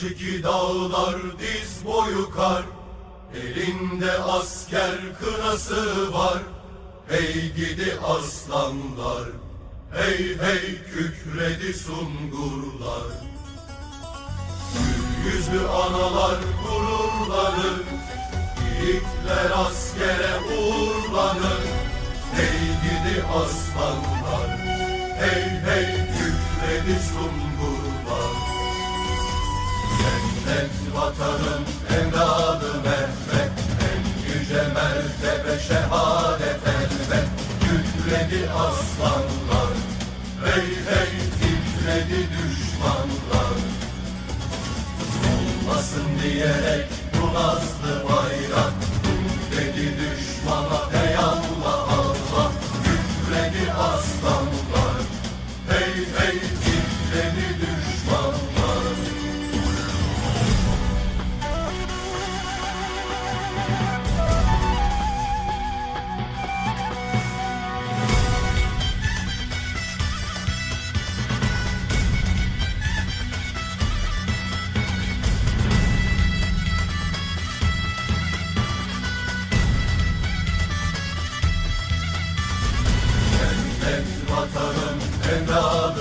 Çeki dağlar diz boyu kar Elinde asker kınası var. Hey gidi aslanlar Hey hey kükredi sungurlar. Gül yüzlü analar gururlanır Yiğitler askere uğurlanır. Hey gidi aslanlar Hey hey kükredi sungurlar vatanın evladı Mehmet En yüce mertebe şehadet elbet. Kükredi aslanlar Hey hey titredi düşmanlar. Olmasın diyerek bu nazlı bayrak Enough.